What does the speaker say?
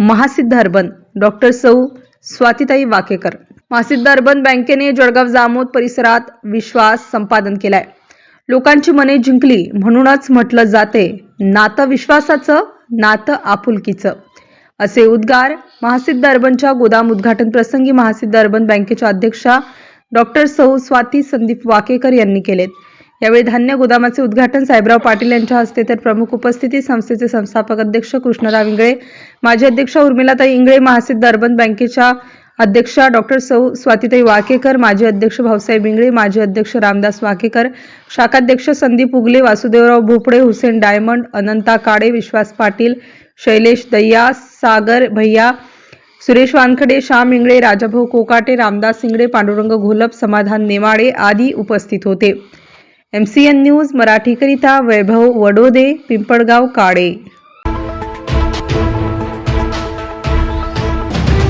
महासिद्ध urban doctor सौ स्वातिताई Wakekar. महासिद्ध urban बँकेने जळगाव जामोद परिसरात विश्वास संपादन केलाय. लोकांची मने जिंकली म्हणूनच म्हटलं जाते नातं विश्वासाचं नातं आपुलकीचं. असे उद्गार महासिद्ध अर्बनच्या गोदाम उद्घाटन प्रसंगी महासिद्ध अर्बन बँकेच्या अध्यक्षा डॉक्टर सौ स्वाती संदीप वाकेकर यांनी केलेत. यावेळी धान्य गोदामाचे उद्घाटन साहेबराव पाटील यांच्या हस्ते तर प्रमुख उपस्थिती संस्थेचे संस्थापक अध्यक्ष कृष्णराव इंगळे माजी अध्यक्ष उर्मिलाताई इंगळे महासिद्ध अर्बन बँकेच्या अध्यक्षा डॉक्टर सौ स्वातीताई वाकेकर माजी अध्यक्ष भाऊसाहेब इंगळे माजी अध्यक्ष रामदास वाकेकर शाखाध्यक्ष संदीप उगले वासुदेवराव भोपळे हुसेन डायमंड अनंता काळे विश्वास पाटील शैलेश दैया सागर भैया सुरेश वानखडे श्याम इंगळे राजाभाऊ कोकाटे रामदास इंगळे पांडुरंग घोलप समाधान नेमाडे आदी उपस्थित होते. एम सी एन न्यूज मराठीकरिता वैभव वडोदे पिंपळगाव काळे.